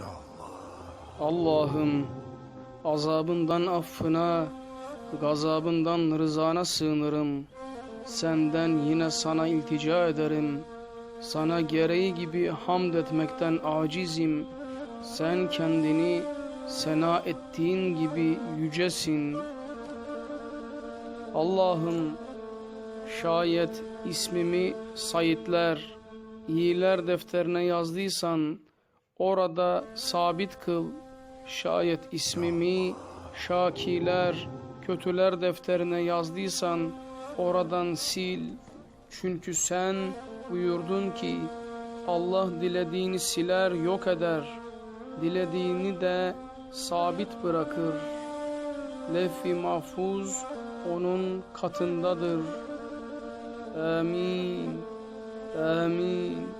Ya Allah. Allah'ım azabından affına, gazabından rızana sığınırım. Senden yine sana iltica ederim. Sana gereği gibi hamd etmekten acizim. Sen kendini sena ettiğin gibi yücesin. Allah'ım şayet ismimi sayitler, iyiler defterine yazdıysan orada sabit kıl. Şayet ismimi şakiler, kötüler defterine yazdıysan oradan sil. Çünkü sen buyurdun ki Allah dilediğini siler yok eder. Dilediğini de sabit bırakır. Lef-i mahfuz onun katındadır. Amin. Amin.